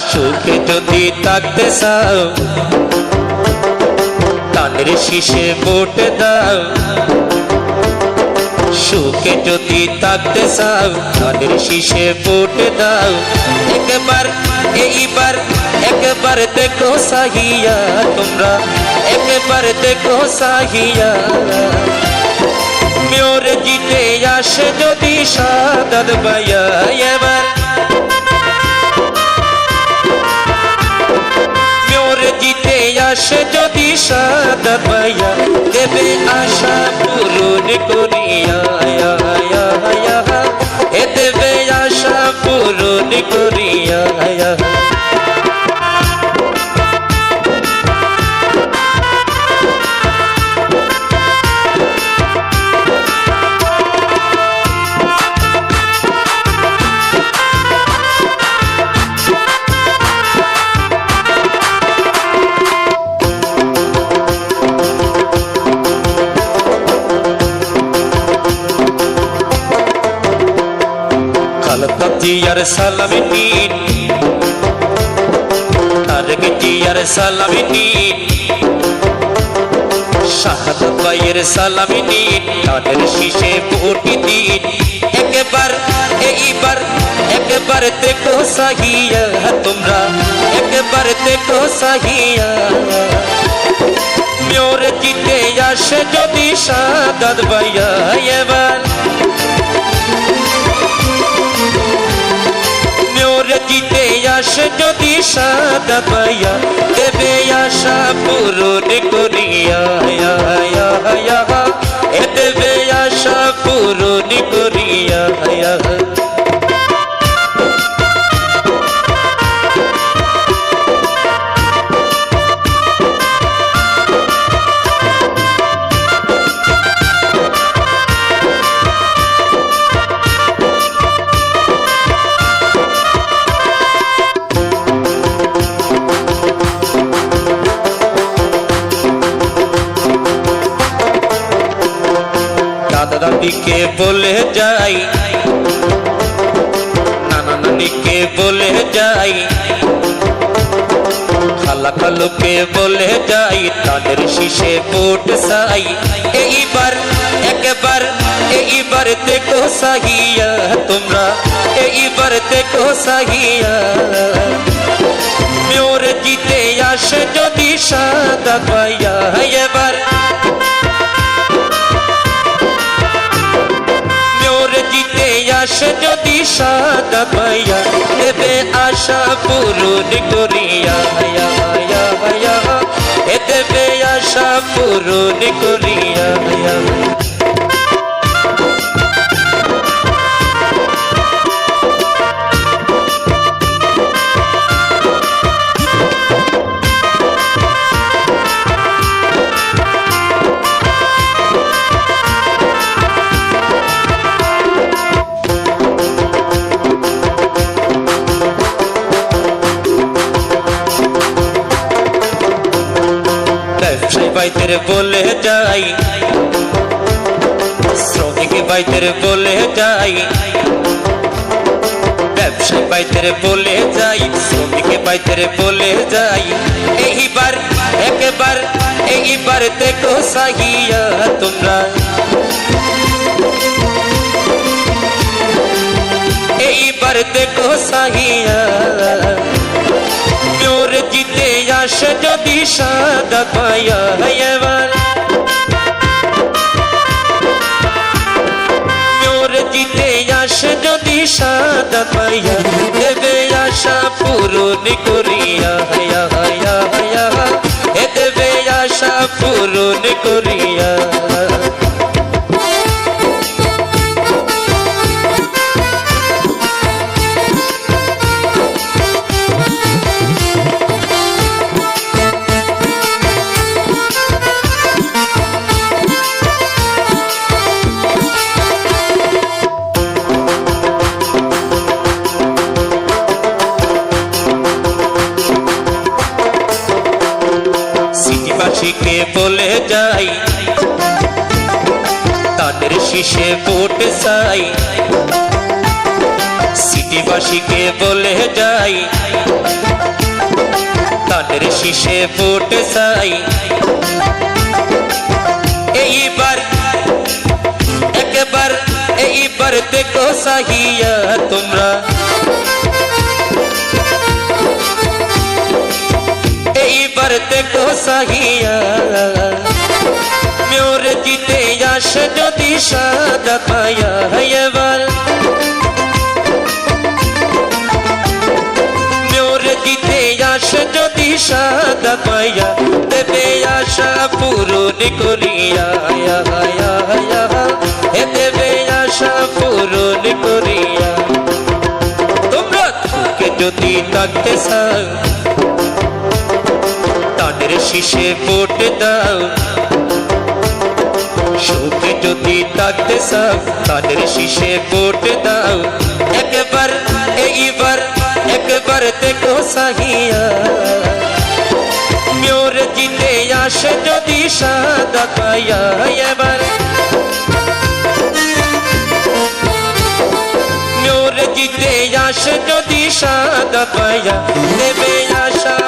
সুখে যদি থাকতে চাও? কানের শীষে ভোট দাও। সুখে যদি থাকতে চাও কানের শীষে ভোট দাও। একবার, এইবার, একবার দেখো সাহিয়া তোমরা। একবার দেখো সাহিয়া। মোর জিতে আসে যদি সাদাত ভাইয়া, এবার আসে যদি সাদা পাইয়া দেবে আশা পূরণ করিয়া। এ দেবে আশা পূরণ করিয়া জিয়ার সালামি নিন তারেক জিয়ার সালামি নিন শাহাদ ভাইয়ের সালামি নিন তাদের শীষে ভোটি দিন একবার এইবার একবার দেখো সাহিয়া তোমরা একবার দেখো সাহিয়া মোর জিতে আসে যদি সাদাত ভাইয়া এবার আসে যদি সাদা পাইয়া দেবে আশা পূরণ করিয়া দেবে আশা পূরণ করিয়া। দাদিকে বলে যাই? নানা নানিকে বলে যাই? খালা খালুকে বলে যাই? তাদের শীষে ভোট চাই এইবার, একবার, এইবার দেখো সাহিয়া তোমরা। এইবার দেখো সাহিয়া। মোর জিতে আসে যদি সাদা পাইয়া সাদা পাইয়া দেবে আশা পূরণ করিয়া দেবে আশা পূরণ করিয়া বাইদের বলে যাই। শ্রমিক বাইদের বলে যাই। ব্যবসায়ী বাইদের বলে যাই। শ্রমিক বাইদের বলে যাই। এইবার, একবার, এইবার দেখো সাহিয়া তোমরা। এইবার দেখো সাহিয়া যদি সাদা পায়া এবার মোর জিতে আস যদি সাদা পায়া দেবে আশা পূরণ করিয়া যাই তাদের শীষে ভোট চাই। সিটিবাসীকে বলে যাই। তাদের শীষে ভোট চাই। এইবার, একবার, এইবার দেখো সাহিয়া তোমরা। এইবার দেখো সাহিয়া যদি সাদা পায়া এবার মোর জিতে আস যদি সাদা পায়া দেবে আশা পূরণ করিয়া আয়া, আয়া, হে দেবে আশা পূরণ করিয়া। তোমরা সুখে যদি থাকতে চাও তাদের শীষে ভোট দাও। যদি থাকতে চাও তাদের শীষে ভোট দাও। একবার, এইবার, একবার দেখো সাহিয়া। মোর জিতে আসে যদি সাদা পায়া এবার। মোর জিতে আসে যদি সাদা এ দেবে আশা